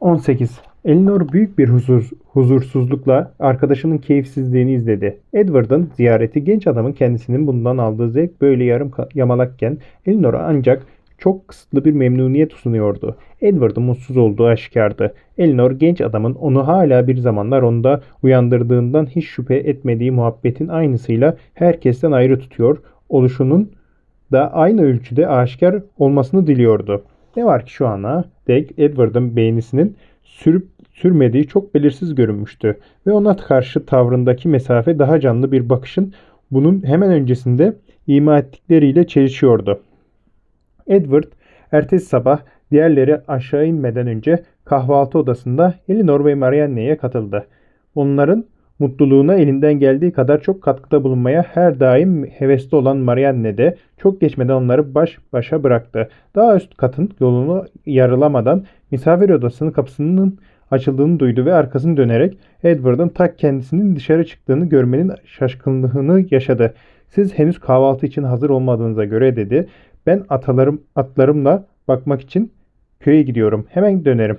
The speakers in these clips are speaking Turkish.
18. Elinor büyük bir huzur, huzursuzlukla arkadaşının keyifsizliğini izledi. Edward'ın ziyareti genç adamın kendisinin bundan aldığı zevk böyle yarım yamalakken Elinor ancak çok kısıtlı bir memnuniyet sunuyordu. Edward'ın mutsuz olduğu aşikardı. Elinor genç adamın onu hala bir zamanlar onda uyandırdığından hiç şüphe etmediği muhabbetin aynısıyla herkesten ayrı tutuyor, oluşunun da aynı ölçüde aşikar olmasını diliyordu. Ne var ki şu ana dek Edward'ın beğenisinin sürüp sürmediği çok belirsiz görünmüştü ve ona karşı tavrındaki mesafe daha canlı bir bakışın bunun hemen öncesinde ima ettikleriyle çelişiyordu. Edward ertesi sabah diğerleri aşağı inmeden önce kahvaltı odasında Elinor ve Marianne'ye katıldı. Onların mutluluğuna elinden geldiği kadar çok katkıda bulunmaya her daim hevesli olan Marianne de çok geçmeden onları baş başa bıraktı. Daha üst katın yolunu yarılamadan misafir odasının kapısının açıldığını duydu ve arkasını dönerek Edward'ın tak kendisinin dışarı çıktığını görmenin şaşkınlığını yaşadı. Siz henüz kahvaltı için hazır olmadığınıza göre dedi. Ben atalarım atlarımla bakmak için köye gidiyorum. Hemen dönerim.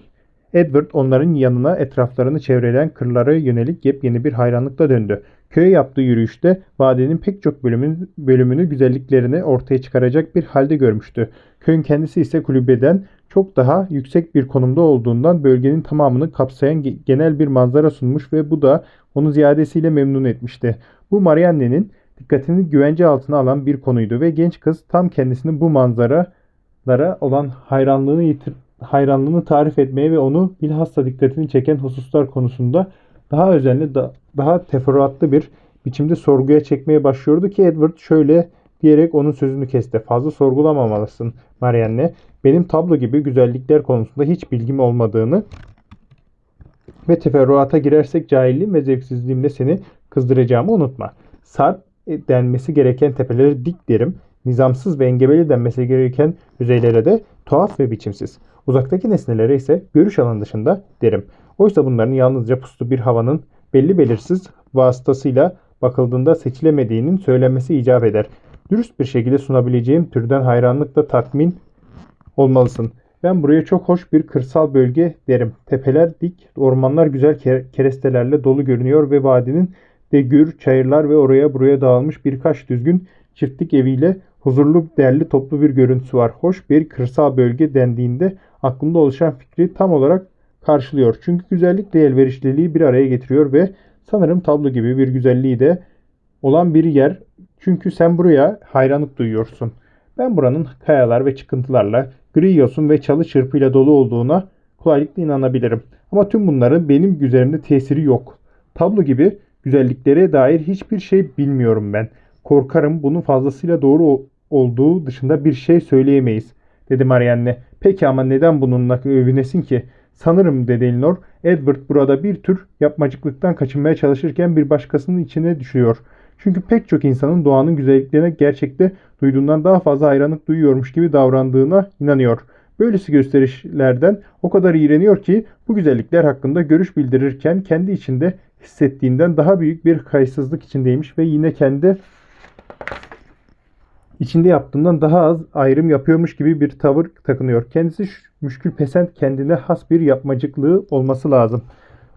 Edward onların yanına etraflarını çevreleyen kırlara yönelik yepyeni bir hayranlıkla döndü. Köye yaptığı yürüyüşte vadenin pek çok bölümün, bölümünü güzelliklerini ortaya çıkaracak bir halde görmüştü. Köyün kendisi ise kulübeden çok daha yüksek bir konumda olduğundan bölgenin tamamını kapsayan ge- genel bir manzara sunmuş ve bu da onu ziyadesiyle memnun etmişti. Bu Marianne'nin dikkatini güvence altına alan bir konuydu ve genç kız tam kendisinin bu manzaralara olan hayranlığını yitir hayranlığını tarif etmeye ve onu bilhassa dikkatini çeken hususlar konusunda daha özenli, da- daha teferruatlı bir biçimde sorguya çekmeye başlıyordu ki Edward şöyle diyerek onun sözünü kesti. Fazla sorgulamamalısın Marianne. Benim tablo gibi güzellikler konusunda hiç bilgim olmadığını ve teferruata girersek cahilliğim ve zevksizliğimle seni kızdıracağımı unutma. Sarp denmesi gereken tepeleri dik derim. Nizamsız ve engebeli denmesi gereken yüzeylere de tuhaf ve biçimsiz. Uzaktaki nesnelere ise görüş alanı dışında derim. Oysa bunların yalnızca puslu bir havanın belli belirsiz vasıtasıyla bakıldığında seçilemediğinin söylenmesi icap eder. Dürüst bir şekilde sunabileceğim türden hayranlıkla tatmin olmalısın. Ben buraya çok hoş bir kırsal bölge derim. Tepeler dik, ormanlar güzel ke- kerestelerle dolu görünüyor ve vadinin de gür, çayırlar ve oraya buraya dağılmış birkaç düzgün çiftlik eviyle huzurlu, derli toplu bir görüntüsü var. Hoş bir kırsal bölge dendiğinde aklımda oluşan fikri tam olarak karşılıyor. Çünkü güzellikle elverişliliği bir araya getiriyor ve sanırım tablo gibi bir güzelliği de olan bir yer. Çünkü sen buraya hayranlık duyuyorsun. Ben buranın kayalar ve çıkıntılarla, gri yosun ve çalı çırpıyla dolu olduğuna kolaylıkla inanabilirim. Ama tüm bunların benim üzerimde tesiri yok. Tablo gibi güzelliklere dair hiçbir şey bilmiyorum ben. Korkarım bunun fazlasıyla doğru olduğu dışında bir şey söyleyemeyiz, dedi Marianne. Peki ama neden bununla övünesin ki? Sanırım dedi Elinor, Edward burada bir tür yapmacıklıktan kaçınmaya çalışırken bir başkasının içine düşüyor. Çünkü pek çok insanın doğanın güzelliklerine gerçekte duyduğundan daha fazla hayranlık duyuyormuş gibi davrandığına inanıyor. Böylesi gösterişlerden o kadar iğreniyor ki bu güzellikler hakkında görüş bildirirken kendi içinde hissettiğinden daha büyük bir kayıtsızlık içindeymiş ve yine kendi içinde yaptığından daha az ayrım yapıyormuş gibi bir tavır takınıyor. Kendisi müşkül pesent kendine has bir yapmacıklığı olması lazım.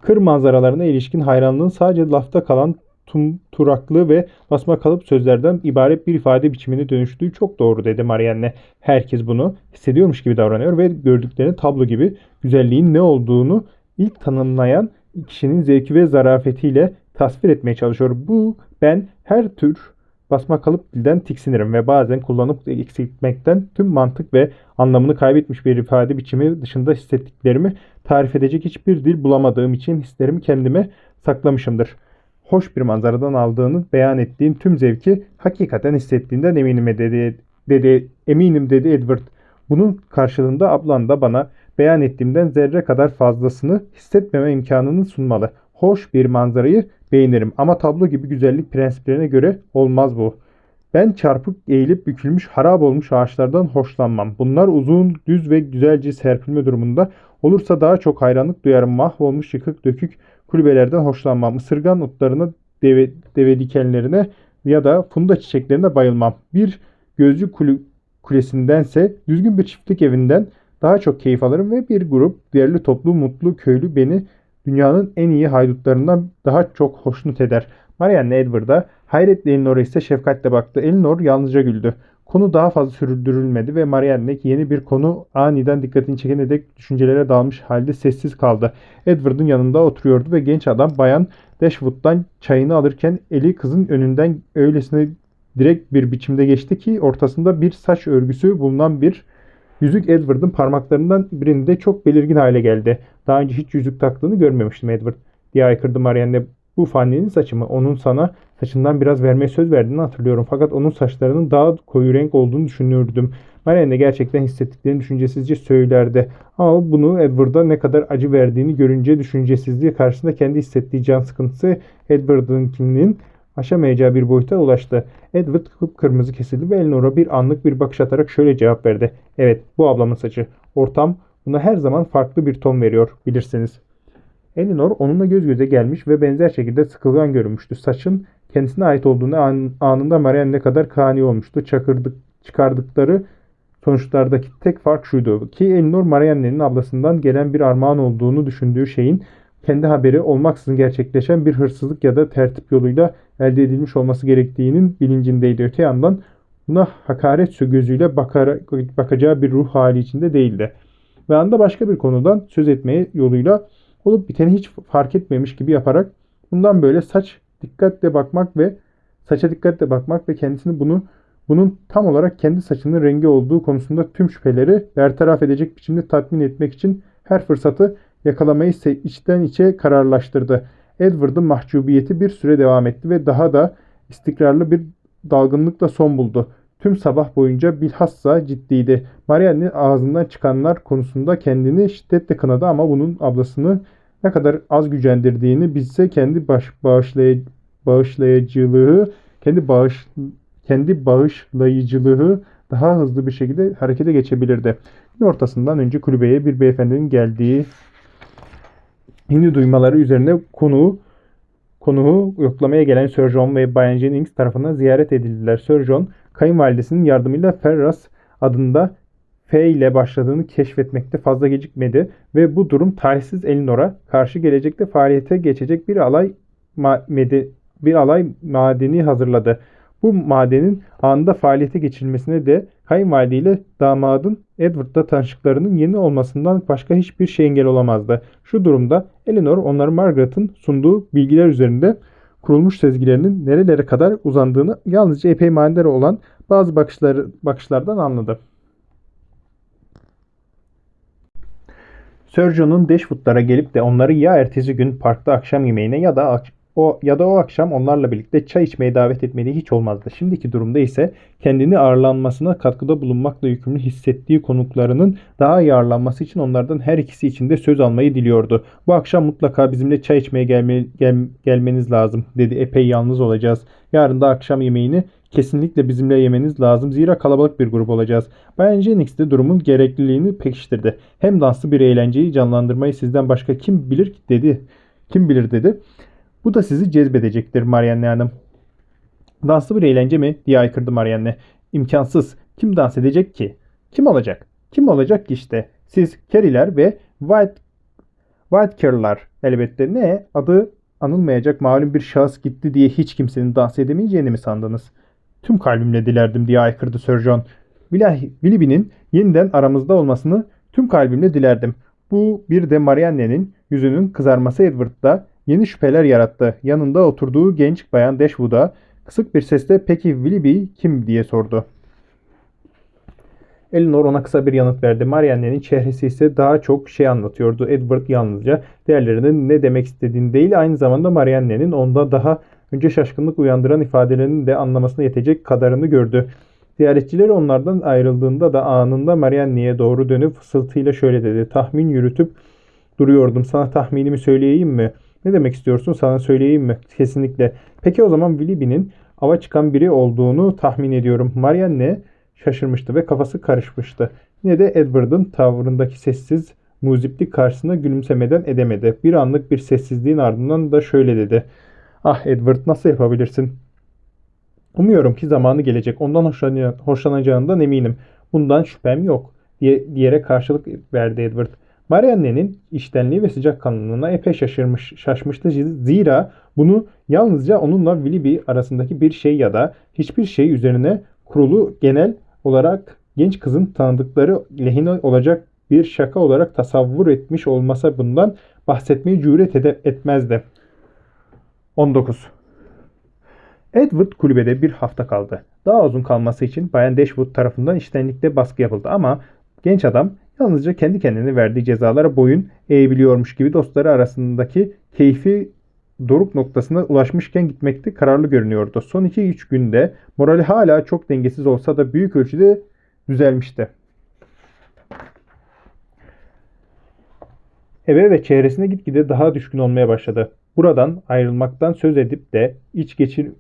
Kır manzaralarına ilişkin hayranlığın sadece lafta kalan tum, turaklı ve basma kalıp sözlerden ibaret bir ifade biçimine dönüştüğü çok doğru dedi Marianne. Herkes bunu hissediyormuş gibi davranıyor ve gördüklerini tablo gibi güzelliğin ne olduğunu ilk tanımlayan kişinin zevki ve zarafetiyle tasvir etmeye çalışıyor. Bu ben her tür basma kalıp dilden tiksinirim ve bazen kullanıp eksiltmekten tüm mantık ve anlamını kaybetmiş bir ifade biçimi dışında hissettiklerimi tarif edecek hiçbir dil bulamadığım için hislerimi kendime saklamışımdır. Hoş bir manzaradan aldığını beyan ettiğin tüm zevki hakikaten hissettiğinden eminim dedi, dedi eminim dedi Edward. Bunun karşılığında ablan da bana beyan ettiğimden zerre kadar fazlasını hissetmeme imkanını sunmalı. Hoş bir manzarayı beğenirim ama tablo gibi güzellik prensiplerine göre olmaz bu. Ben çarpık eğilip bükülmüş harap olmuş ağaçlardan hoşlanmam. Bunlar uzun, düz ve güzelce serpilme durumunda olursa daha çok hayranlık duyarım. Mahvolmuş yıkık dökük kulübelerden hoşlanmam. Isırgan otlarına, deve, deve dikenlerine ya da funda çiçeklerine bayılmam. Bir gözcü kulü, kulesindense düzgün bir çiftlik evinden daha çok keyif alırım ve bir grup değerli toplu mutlu köylü beni dünyanın en iyi haydutlarından daha çok hoşnut eder. Marianne Edward'a hayretle Eleanor'a ise şefkatle baktı. Eleanor yalnızca güldü. Konu daha fazla sürdürülmedi ve Marianne yeni bir konu aniden dikkatini çekene dek düşüncelere dalmış halde sessiz kaldı. Edward'ın yanında oturuyordu ve genç adam bayan Dashwood'dan çayını alırken eli kızın önünden öylesine direkt bir biçimde geçti ki ortasında bir saç örgüsü bulunan bir yüzük Edward'ın parmaklarından birinde çok belirgin hale geldi. Daha önce hiç yüzük taktığını görmemiştim Edward diye aykırdı Marianne. Bu Fanny'nin saçı mı? Onun sana saçından biraz vermeye söz verdiğini hatırlıyorum. Fakat onun saçlarının daha koyu renk olduğunu düşünürdüm. Marianne gerçekten hissettiklerini düşüncesizce söylerdi. Ama bunu Edward'a ne kadar acı verdiğini görünce düşüncesizliği karşısında kendi hissettiği can sıkıntısı Edward'ınkinin aşamayacağı bir boyuta ulaştı. Edward kıpkırmızı kesildi ve Eleanor'a bir anlık bir bakış atarak şöyle cevap verdi. Evet bu ablamın saçı. Ortam buna her zaman farklı bir ton veriyor bilirsiniz. Eleanor onunla göz göze gelmiş ve benzer şekilde sıkılgan görünmüştü. Saçın kendisine ait olduğunu an, anında Marianne ne kadar kani olmuştu. Çakırdık, çıkardıkları sonuçlardaki tek fark şuydu ki Eleanor Marianne'nin ablasından gelen bir armağan olduğunu düşündüğü şeyin kendi haberi olmaksızın gerçekleşen bir hırsızlık ya da tertip yoluyla elde edilmiş olması gerektiğinin bilincindeydi. Öte yandan buna hakaret gözüyle bakar, bakacağı bir ruh hali içinde değildi. Ve anda başka bir konudan söz etmeye yoluyla olup biteni hiç fark etmemiş gibi yaparak bundan böyle saç dikkatle bakmak ve saça dikkatle bakmak ve kendisini bunu bunun tam olarak kendi saçının rengi olduğu konusunda tüm şüpheleri bertaraf edecek biçimde tatmin etmek için her fırsatı yakalamayı içten içe kararlaştırdı. Edward'ın mahcubiyeti bir süre devam etti ve daha da istikrarlı bir dalgınlıkla son buldu. Tüm sabah boyunca bilhassa ciddiydi. Marianne ağzından çıkanlar konusunda kendini şiddetle kınadı ama bunun ablasını ne kadar az gücendirdiğini bilse kendi baş, bağışlay, bağışlayıcılığı, kendi bağış kendi bağışlayıcılığı daha hızlı bir şekilde harekete geçebilirdi. Gün ortasından önce kulübeye bir beyefendinin geldiği Hindi duymaları üzerine konuğu konuğu yoklamaya gelen Sir John ve Bayan Jennings tarafından ziyaret edildiler. Sir John, kayınvalidesinin yardımıyla Ferras adında F ile başladığını keşfetmekte fazla gecikmedi ve bu durum talihsiz Elinor'a karşı gelecekte faaliyete geçecek bir alay bir alay madeni hazırladı. Bu madenin anında faaliyete geçirilmesine de kayınvalide ile damadın Edward'la tanışıklarının yeni olmasından başka hiçbir şey engel olamazdı. Şu durumda Eleanor onları Margaret'ın sunduğu bilgiler üzerinde kurulmuş sezgilerinin nerelere kadar uzandığını yalnızca epey manidar olan bazı bakışları, bakışlardan anladı. Sir John'un Dashwood'lara gelip de onları ya ertesi gün parkta akşam yemeğine ya da o ya da o akşam onlarla birlikte çay içmeye davet etmediği hiç olmazdı. Şimdiki durumda ise kendini ağırlanmasına katkıda bulunmakla yükümlü hissettiği konuklarının daha iyi ağırlanması için onlardan her ikisi için de söz almayı diliyordu. Bu akşam mutlaka bizimle çay içmeye gelme, gel, gelmeniz lazım dedi. Epey yalnız olacağız. Yarın da akşam yemeğini kesinlikle bizimle yemeniz lazım. Zira kalabalık bir grup olacağız. Bayan Jennings de durumun gerekliliğini pekiştirdi. Hem danslı bir eğlenceyi canlandırmayı sizden başka kim bilir dedi. Kim bilir dedi. Bu da sizi cezbedecektir Marianne Hanım. Danslı bir eğlence mi? diye aykırdı Marianne. İmkansız. Kim dans edecek ki? Kim olacak? Kim olacak ki işte? Siz Carrie'ler ve White White elbette ne? Adı anılmayacak malum bir şahıs gitti diye hiç kimsenin dans edemeyeceğini mi sandınız? Tüm kalbimle dilerdim diye aykırdı Sir John. Willoughby'nin yeniden aramızda olmasını tüm kalbimle dilerdim. Bu bir de Marianne'nin yüzünün kızarması Edward'da yeni şüpheler yarattı. Yanında oturduğu genç bayan Dashwood'a kısık bir sesle peki Willoughby kim diye sordu. Eleanor ona kısa bir yanıt verdi. Marianne'nin çehresi ise daha çok şey anlatıyordu. Edward yalnızca diğerlerinin ne demek istediğini değil aynı zamanda Marianne'nin onda daha önce şaşkınlık uyandıran ifadelerini de anlamasına yetecek kadarını gördü. Ziyaretçileri onlardan ayrıldığında da anında Marianne'ye doğru dönüp fısıltıyla şöyle dedi. Tahmin yürütüp duruyordum. Sana tahminimi söyleyeyim mi? Ne demek istiyorsun? Sana söyleyeyim mi? Kesinlikle. Peki o zaman Willoughby'nin ava çıkan biri olduğunu tahmin ediyorum. Marianne şaşırmıştı ve kafası karışmıştı. Yine de Edward'ın tavrındaki sessiz muziplik karşısında gülümsemeden edemedi. Bir anlık bir sessizliğin ardından da şöyle dedi. Ah Edward nasıl yapabilirsin? Umuyorum ki zamanı gelecek. Ondan hoşlanacağından eminim. Bundan şüphem yok. diye, diyerek karşılık verdi Edward. Marianne'nin iştenliği ve sıcakkanlılığına epey şaşırmış, şaşmıştı. Zira bunu yalnızca onunla Willoughby arasındaki bir şey ya da hiçbir şey üzerine kurulu genel olarak genç kızın tanıdıkları lehine olacak bir şaka olarak tasavvur etmiş olmasa bundan bahsetmeyi cüret ede- etmezdi. 19. Edward kulübede bir hafta kaldı. Daha uzun kalması için Bayan Dashwood tarafından iştenlikle baskı yapıldı ama genç adam yalnızca kendi kendine verdiği cezalara boyun eğebiliyormuş gibi dostları arasındaki keyfi doruk noktasına ulaşmışken gitmekte kararlı görünüyordu. Son 2-3 günde morali hala çok dengesiz olsa da büyük ölçüde düzelmişti. Eve ve çevresine gitgide daha düşkün olmaya başladı. Buradan ayrılmaktan söz edip de iç geçir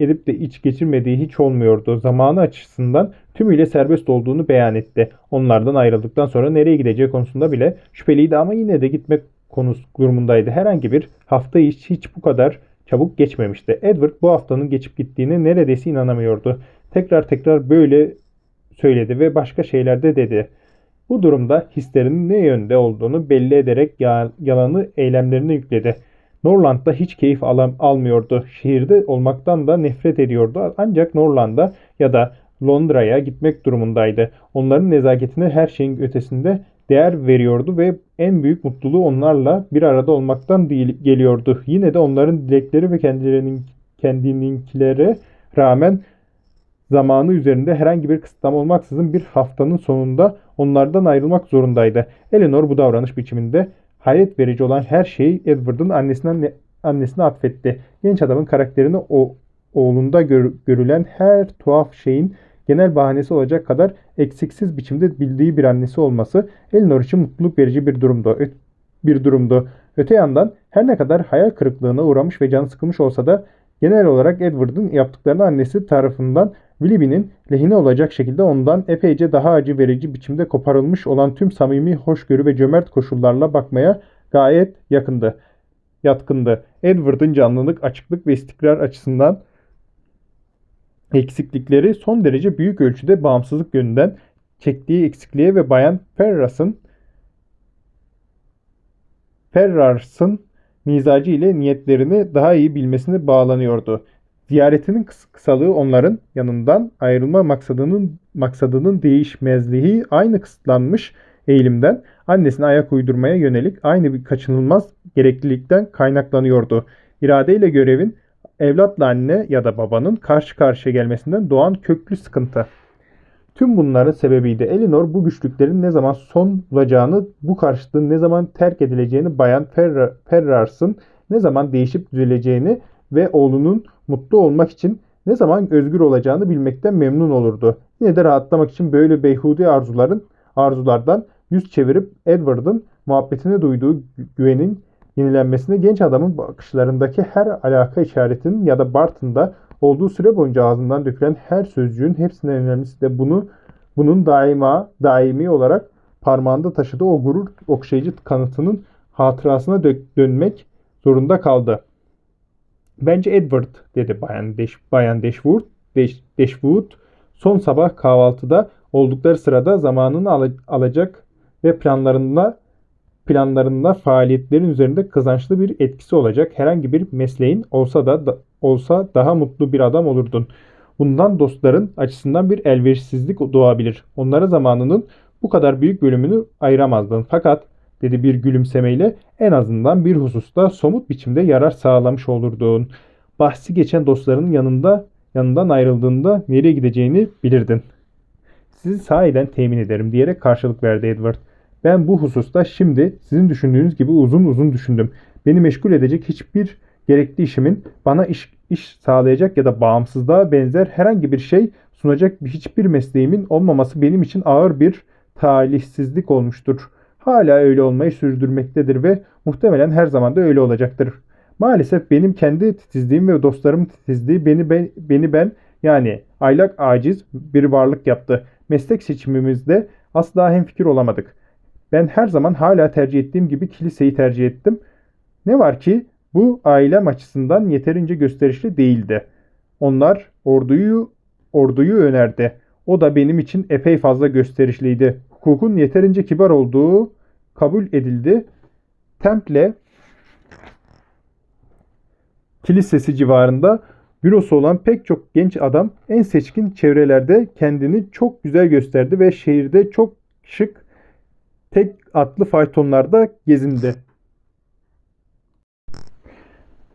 edip de iç geçirmediği hiç olmuyordu. Zamanı açısından tümüyle serbest olduğunu beyan etti. Onlardan ayrıldıktan sonra nereye gideceği konusunda bile şüpheliydi ama yine de gitmek konusu durumundaydı. Herhangi bir hafta hiç, hiç bu kadar çabuk geçmemişti. Edward bu haftanın geçip gittiğine neredeyse inanamıyordu. Tekrar tekrar böyle söyledi ve başka şeyler de dedi. Bu durumda hislerinin ne yönde olduğunu belli ederek yalanı eylemlerine yükledi. Norland'da hiç keyif alam almıyordu. Şehirde olmaktan da nefret ediyordu. Ancak Norland'a ya da Londra'ya gitmek durumundaydı. Onların nezaketine her şeyin ötesinde değer veriyordu ve en büyük mutluluğu onlarla bir arada olmaktan değil, geliyordu. Yine de onların dilekleri ve kendilerinin kendininkilere rağmen zamanı üzerinde herhangi bir kısıtlama olmaksızın bir haftanın sonunda onlardan ayrılmak zorundaydı. Eleanor bu davranış biçiminde hayret verici olan her şeyi Edward'ın annesinden annesine atfetti. Genç adamın karakterini o oğlunda gör, görülen her tuhaf şeyin genel bahanesi olacak kadar eksiksiz biçimde bildiği bir annesi olması Eleanor için mutluluk verici bir durumdu. Bir durumdu. Öte yandan her ne kadar hayal kırıklığına uğramış ve canı sıkılmış olsa da genel olarak Edward'ın yaptıklarını annesi tarafından Willoughby'nin lehine olacak şekilde ondan epeyce daha acı verici biçimde koparılmış olan tüm samimi hoşgörü ve cömert koşullarla bakmaya gayet yakındı. Yatkındı. Edward'ın canlılık, açıklık ve istikrar açısından eksiklikleri son derece büyük ölçüde bağımsızlık yönünden çektiği eksikliğe ve Bayan Ferras'ın Ferrars'ın mizacı ile niyetlerini daha iyi bilmesine bağlanıyordu. Ziyaretinin kıs kısalığı onların yanından ayrılma maksadının maksadının değişmezliği aynı kısıtlanmış eğilimden annesine ayak uydurmaya yönelik aynı bir kaçınılmaz gereklilikten kaynaklanıyordu. İradeyle görevin evlatla anne ya da babanın karşı karşıya gelmesinden doğan köklü sıkıntı. Tüm bunların sebebiydi. Elinor bu güçlüklerin ne zaman son bulacağını, bu karşıtlığın ne zaman terk edileceğini Bayan Ferrars'ın ne zaman değişip düzeleceğini ve oğlunun mutlu olmak için ne zaman özgür olacağını bilmekten memnun olurdu. Yine de rahatlamak için böyle beyhudi arzuların arzulardan yüz çevirip Edward'ın muhabbetine duyduğu güvenin yenilenmesine genç adamın bakışlarındaki her alaka işaretinin ya da Barton'da olduğu süre boyunca ağzından dökülen her sözcüğün hepsinden önemlisi de bunu bunun daima daimi olarak parmağında taşıdığı o gurur okşayıcı kanıtının hatırasına dönmek zorunda kaldı. Bence Edward dedi Bayan, Deş, Bayan Dashwood. Deş, Dashwood son sabah kahvaltıda oldukları sırada zamanını al alacak ve planlarında planlarında faaliyetlerin üzerinde kazançlı bir etkisi olacak herhangi bir mesleğin olsa da, da olsa daha mutlu bir adam olurdun. Bundan dostların açısından bir elverişsizlik doğabilir. Onlara zamanının bu kadar büyük bölümünü ayıramazdın. Fakat dedi bir gülümsemeyle en azından bir hususta somut biçimde yarar sağlamış olurdun. Bahsi geçen dostlarının yanında yanından ayrıldığında nereye gideceğini bilirdin. Sizi sahiden temin ederim diyerek karşılık verdi Edward. Ben bu hususta şimdi sizin düşündüğünüz gibi uzun uzun düşündüm. Beni meşgul edecek hiçbir gerekli işimin bana iş, iş sağlayacak ya da bağımsızlığa benzer herhangi bir şey sunacak hiçbir mesleğimin olmaması benim için ağır bir talihsizlik olmuştur hala öyle olmayı sürdürmektedir ve muhtemelen her zaman da öyle olacaktır. Maalesef benim kendi titizliğim ve dostlarımın titizliği beni ben, beni ben yani aylak aciz bir varlık yaptı. Meslek seçimimizde asla hemfikir olamadık. Ben her zaman hala tercih ettiğim gibi kiliseyi tercih ettim. Ne var ki bu ailem açısından yeterince gösterişli değildi. Onlar orduyu orduyu önerdi. O da benim için epey fazla gösterişliydi hukukun yeterince kibar olduğu kabul edildi. Temple kilisesi civarında bürosu olan pek çok genç adam en seçkin çevrelerde kendini çok güzel gösterdi ve şehirde çok şık tek atlı faytonlarda gezindi.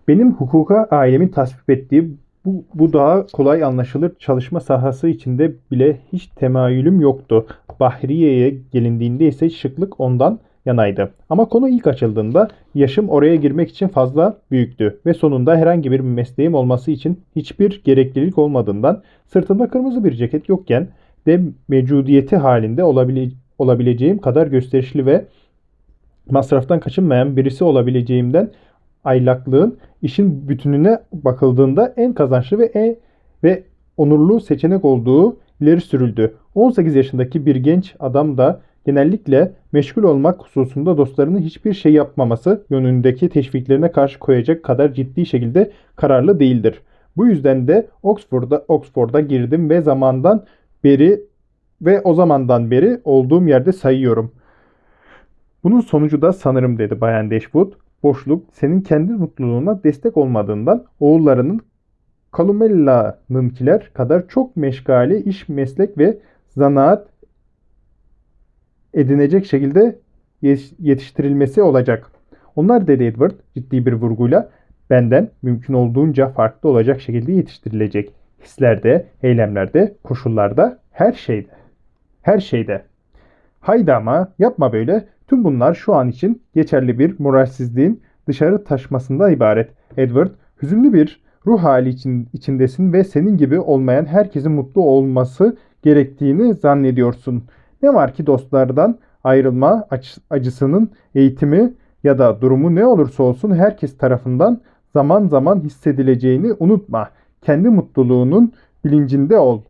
Benim hukuka ailemin tasvip ettiği bu, bu daha kolay anlaşılır çalışma sahası içinde bile hiç temayülüm yoktu. Bahriye'ye gelindiğinde ise şıklık ondan yanaydı. Ama konu ilk açıldığında yaşım oraya girmek için fazla büyüktü ve sonunda herhangi bir mesleğim olması için hiçbir gereklilik olmadığından sırtımda kırmızı bir ceket yokken de mevcudiyeti halinde olabile olabileceğim kadar gösterişli ve masraftan kaçınmayan birisi olabileceğimden aylaklığın işin bütününe bakıldığında en kazançlı ve en ve onurlu seçenek olduğu ileri sürüldü. 18 yaşındaki bir genç adam da genellikle meşgul olmak hususunda dostlarının hiçbir şey yapmaması yönündeki teşviklerine karşı koyacak kadar ciddi şekilde kararlı değildir. Bu yüzden de Oxford'a Oxford'a girdim ve zamandan beri ve o zamandan beri olduğum yerde sayıyorum. Bunun sonucu da sanırım dedi Bayan Dashwood. Boşluk senin kendi mutluluğuna destek olmadığından oğullarının Kalumella'nınkiler kadar çok meşgale iş, meslek ve zanaat edinecek şekilde yetiştirilmesi olacak. Onlar dedi Edward ciddi bir vurguyla benden mümkün olduğunca farklı olacak şekilde yetiştirilecek. Hislerde, eylemlerde, koşullarda, her şeyde. Her şeyde. Haydi ama yapma böyle. Tüm bunlar şu an için geçerli bir moralsizliğin dışarı taşmasından ibaret. Edward, hüzünlü bir ruh hali için, içindesin ve senin gibi olmayan herkesin mutlu olması gerektiğini zannediyorsun. Ne var ki dostlardan ayrılma acısının eğitimi ya da durumu ne olursa olsun herkes tarafından zaman zaman hissedileceğini unutma. Kendi mutluluğunun bilincinde ol.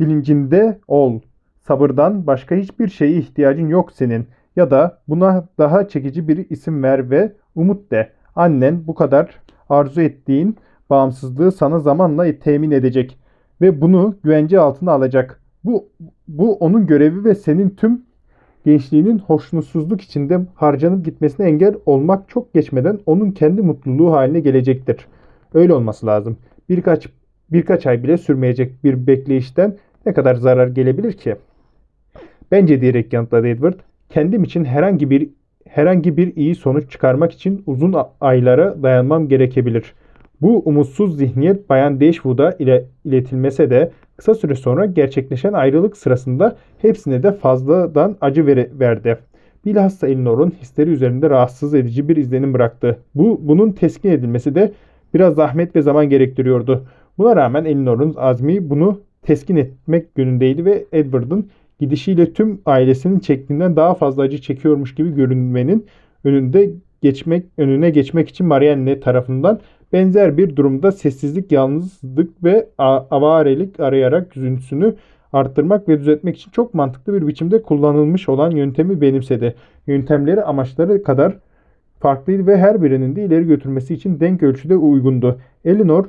Bilincinde ol. Sabırdan başka hiçbir şeye ihtiyacın yok senin. Ya da buna daha çekici bir isim ver ve umut de. Annen bu kadar arzu ettiğin bağımsızlığı sana zamanla temin edecek ve bunu güvence altına alacak. Bu bu onun görevi ve senin tüm gençliğinin hoşnutsuzluk içinde harcanıp gitmesine engel olmak çok geçmeden onun kendi mutluluğu haline gelecektir. Öyle olması lazım. Birkaç birkaç ay bile sürmeyecek bir bekleyişten ne kadar zarar gelebilir ki? Bence diyerek yanıtladı Edward. Kendim için herhangi bir herhangi bir iyi sonuç çıkarmak için uzun aylara dayanmam gerekebilir. Bu umutsuz zihniyet Bayan Dashwood'a ile iletilmese de kısa süre sonra gerçekleşen ayrılık sırasında hepsine de fazladan acı verdi. Bilhassa Elinor'un hisleri üzerinde rahatsız edici bir izlenim bıraktı. Bu bunun teskin edilmesi de biraz zahmet ve zaman gerektiriyordu. Buna rağmen Elinor'un azmi bunu teskin etmek yönündeydi ve Edward'ın gidişiyle tüm ailesinin çektiğinden daha fazla acı çekiyormuş gibi görünmenin önünde geçmek önüne geçmek için Marianne tarafından benzer bir durumda sessizlik, yalnızlık ve avarelik arayarak üzüntüsünü arttırmak ve düzeltmek için çok mantıklı bir biçimde kullanılmış olan yöntemi benimsedi. Yöntemleri amaçları kadar farklıydı ve her birinin de ileri götürmesi için denk ölçüde uygundu. Eleanor,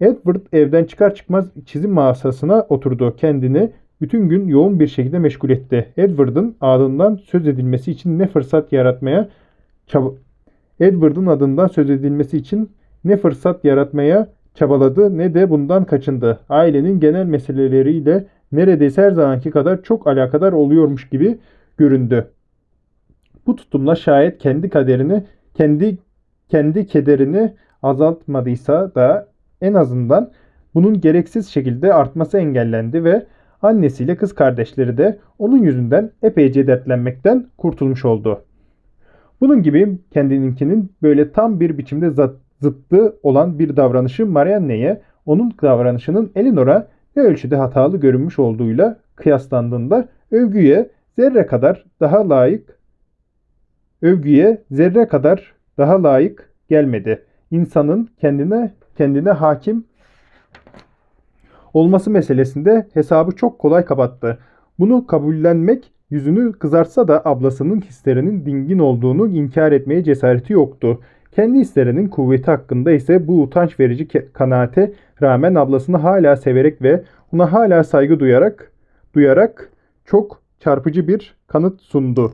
Edward evden çıkar çıkmaz çizim masasına oturdu. Kendini bütün gün yoğun bir şekilde meşgul etti. Edward'ın adından söz edilmesi için ne fırsat yaratmaya çaba Edward'ın adından söz edilmesi için ne fırsat yaratmaya çabaladı ne de bundan kaçındı. Ailenin genel meseleleriyle neredeyse her zamanki kadar çok alakadar oluyormuş gibi göründü. Bu tutumla şayet kendi kaderini, kendi kendi kederini azaltmadıysa da en azından bunun gereksiz şekilde artması engellendi ve annesiyle kız kardeşleri de onun yüzünden epeyce dertlenmekten kurtulmuş oldu. Bunun gibi kendininkinin böyle tam bir biçimde zıttı olan bir davranışı Marianne'ye onun davranışının Elinor'a ne ölçüde hatalı görünmüş olduğuyla kıyaslandığında övgüye zerre kadar daha layık övgüye zerre kadar daha layık gelmedi. İnsanın kendine kendine hakim olması meselesinde hesabı çok kolay kapattı. Bunu kabullenmek yüzünü kızartsa da ablasının hislerinin dingin olduğunu inkar etmeye cesareti yoktu. Kendi hislerinin kuvveti hakkında ise bu utanç verici kanaate rağmen ablasını hala severek ve ona hala saygı duyarak duyarak çok çarpıcı bir kanıt sundu.